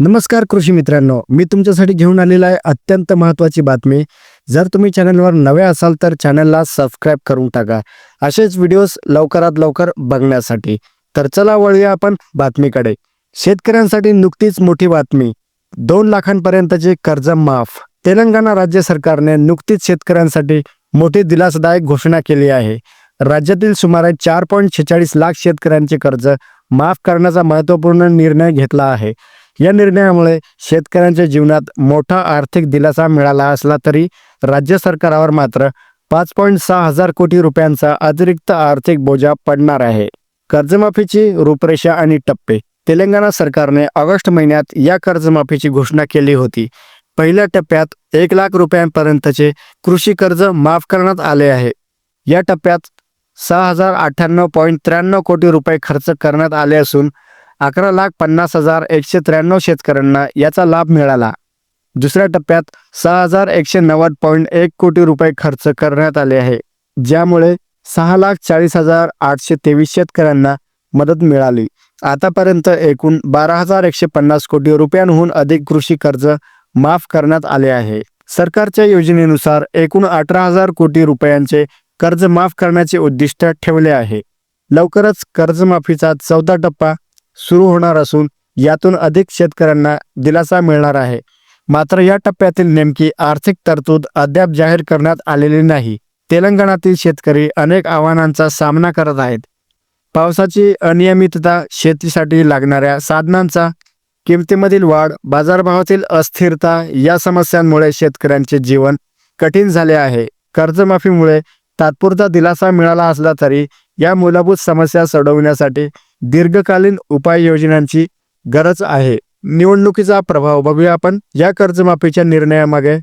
नमस्कार कृषी मित्रांनो मी तुमच्यासाठी घेऊन आलेला आहे अत्यंत महत्त्वाची बातमी. जर तुम्ही चॅनलवर नवे असाल तर चॅनलला सबस्क्राईब करून टाका. असेच व्हिडिओज लवकरात लवकर बघण्यासाठी. तर चला वळूया आपण बातमीकडे. शेतकऱ्यांसाठी नुकतीच मोठी बातमी. दोन लाखांपर्यंतचे कर्ज माफ. तेलंगणा राज्य सरकारने नुकतीच शेतकऱ्यांसाठी मोठी दिलासदायक घोषणा केली आहे. राज्यातील सुमारे चार पॉईंट छेचाळीस लाख शेतकऱ्यांचे कर्ज माफ करण्याचा महत्त्वपूर्ण निर्णय घेतला आहे. या निर्णयामुळे शेतकऱ्यांच्या जीवनात मोठा आर्थिक दिलासा मिळाला असला तरी राज्य सरकारावर मात्र पाच पॉईंट सहा हजार कोटी रुपयांचा अतिरिक्त आर्थिक बोजा पडणार आहे. कर्जमाफीची रूपरेषा आणि टप्पे. तेलंगणा सरकारने ऑगस्ट महिन्यात या कर्जमाफीची घोषणा केली होती. पहिल्या टप्प्यात एक लाख रुपयांपर्यंतचे कृषी कर्ज माफ करण्यात आले आहे. या टप्प्यात सहा हजार अठ्ठ्याण्णव पॉईंट त्र्याण्णव कोटी रुपये खर्च करण्यात आले असून अकरा लाख पन्नास हजार एकशे त्र्याण्णव शेतकऱ्यांना याचा लाभ मिळाला. दुसऱ्या टप्प्यात सहा हजार एकशे नव्वद पॉईंट एक कोटी रुपये खर्च करण्यात आले आहे ज्यामुळे सहा लाख चाळीस हजार आठशे तेवीस शेतकऱ्यांना मदत मिळाली. आतापर्यंत एकूण बारा हजार एकशे पन्नास कोटी रुपयांहून अधिक कृषी कर्ज माफ करण्यात आले आहे. सरकारच्या योजनेनुसार एकूण अठरा हजार कोटी रुपयांचे कर्ज माफ करण्याचे उद्दिष्ट ठेवले आहे. लवकरच कर्जमाफीचा चौथा टप्पा सुरू होणार असून यातून अधिक शेतकऱ्यांना दिलासा मिळणार आहे. मात्र या टप्प्यातील नेमकी आर्थिक तरतूद अद्याप जाहीर करण्यात आलेली नाही. तेलंगणातील शेतकरी अनेक आव्हानांचा सामना करत आहेत. पावसाची अनियमितता शेतीसाठी लागणाऱ्या साधनांचा किमतीमधील वाढ बाजारभावातील अस्थिरता या समस्यांमुळे शेतकऱ्यांचे जीवन कठीण झाले आहे. कर्जमाफीमुळे तात्पुरता दिलासा मिळाला असला तरी या मूलभूत समस्या सोडवण्यासाठी दीर्घकालीन उपाययोजनांची गरज आहे. निवडणुकीचा प्रभाव बघूया आपण. या कर्जमाफीच्या निर्णयामागे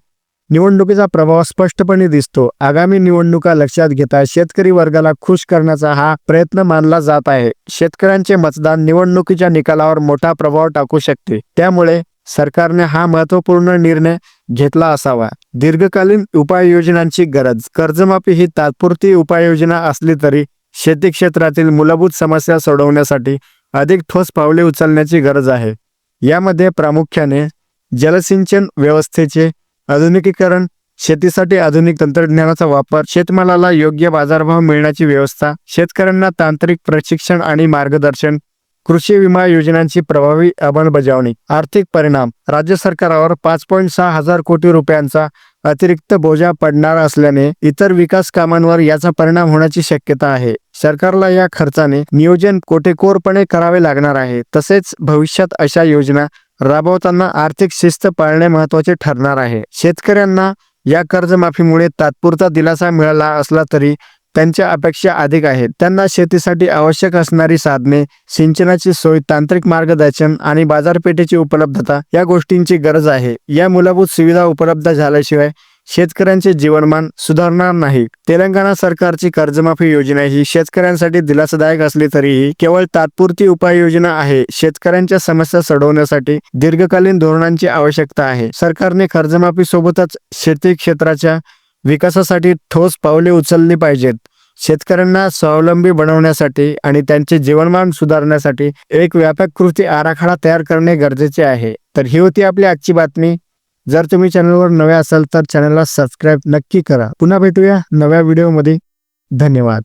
निवडणुकीचा प्रभाव स्पष्टपणे दिसतो. आगामी निवडणुका लक्षात घेता शेतकरी वर्गाला खुश करण्याचा हा प्रयत्न मानला जात आहे. शेतकऱ्यांचे मतदान निवडणुकीच्या निकालावर मोठा प्रभाव टाकू शकते. त्यामुळे सरकारने हा महत्त्वपूर्ण निर्णय घेतला असावा. दीर्घकालीन उपाययोजनांची गरज. कर्जमाफी ही तात्पुरती उपाययोजना असली तरी शेती क्षेत्रातील मूलभूत समस्या सोडवण्यासाठी अधिक ठोस पावले उचलण्याची गरज आहे. यामध्ये प्रामुख्याने जलसिंचन व्यवस्थेचे आधुनिकीकरण शेतीसाठी आधुनिक तंत्रज्ञानाचा वापर शेतमालाला योग्य बाजारभाव मिळण्याची व्यवस्था शेतकऱ्यांना तांत्रिक प्रशिक्षण आणि मार्गदर्शन कृषी विमा योजनांची प्रभावी अंमलबजावणी आर्थिक परिणाम राज्य सरकारावर पाच पॉईंट सहा हजार कोटी रुपयांचा अतिरिक्त बोजा पडणार असल्याने इतर विकास कामांवर याचा परिणाम होण्याची शक्यता आहे. सरकारला या खर्चाने नियोजन कोटेकोरपणे करावे लागणार आहे. तसेच भविष्यात अशा योजना राबवताना आर्थिक शिस्त पाळणे महत्त्वाचे ठरणार आहे. शेतकऱ्यांना या कर्जमाफीमुळे तात्पुरता दिलासा मिळाला असला तरी त्यांच्या अपेक्षा अधिक आहेत. त्यांना शेतीसाठी आवश्यक असणारी साधने सिंचनाची सोय तांत्रिक मार्गदर्शन आणि बाजारपेठेची उपलब्धता या गोष्टींची गरज आहे. या मूलभूत सुविधा उपलब्ध झाल्याशिवाय शेतकऱ्यांचे जीवनमान सुधारणार नाही. तेलंगणा सरकारची कर्जमाफी योजना ही शेतकऱ्यांसाठी दिलासादायक असली तरीही केवळ तात्पुरती उपाययोजना आहे. शेतकऱ्यांच्या समस्या सोडवण्यासाठी दीर्घकालीन धोरणांची आवश्यकता आहे. सरकारने कर्जमाफी सोबतच शेती क्षेत्राच्या विकासासाठी ठोस पावले उचलली पाहिजेत. शेतकऱ्यांना स्वावलंबी बनवण्यासाठी आणि त्यांचे जीवनमान सुधारण्यासाठी एक व्यापक कृती आराखडा तयार करणे गरजेचे आहे. तर ही होती आपली आजची बातमी. जर तुम्ही चॅनलवर नवे असाल तर चॅनलला सबस्क्राईब नक्की करा. पुन्हा भेटूया नव्या व्हिडिओमध्ये. धन्यवाद.